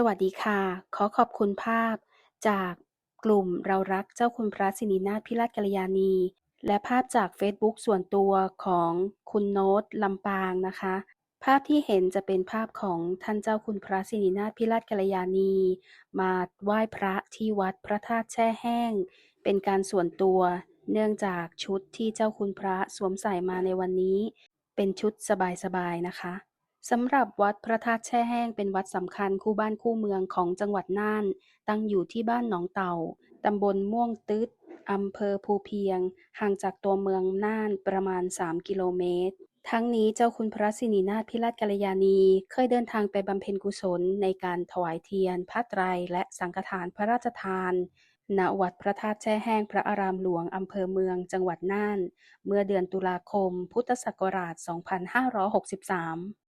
สวัสดีค่ะ ขอขอบคุณภาพ จากกลุ่มเรารักเจ้าคุณพระสิรินาถพิราชกัลยาณี และภาพจากเฟซบุ๊กส่วนตัวของคุณโน้ตลำปางนะคะ ภาพที่เห็นจะเป็นภาพของท่านเจ้าคุณพระสิรินาถพิราชกัลยาณี มาไหว้พระที่วัดพระธาตุแช่แห้ง เป็นการส่วนตัว เนื่องจากชุดที่เจ้าคุณพระสวมใส่มาในวันนี้ เป็นชุดสบายๆนะคะ สำหรับวัดพระธาตุแช่แห้งเป็นวัดสำคัญคู่บ้านคู่เมืองของจังหวัดน่าน ตั้งอยู่ที่บ้านหนองเต่า ตำบลม่วงตึ๊ดอำเภอภูเพียง ห่างจากตัวเมืองน่านประมาณ 3 กิโลเมตร ทั้งนี้เจ้าคุณพระสิรินาถพิราชกัลยาณีเคยเดินทางไปบำเพ็ญกุศลในการถวายเทียนผ้าไตรและสังฆทานพระราชทานณวัดพระธาตุแช่แห้งพระอารามหลวง อำเภอเมืองจังหวัดน่าน เมื่อเดือนตุลาคม พุทธศักราช 2563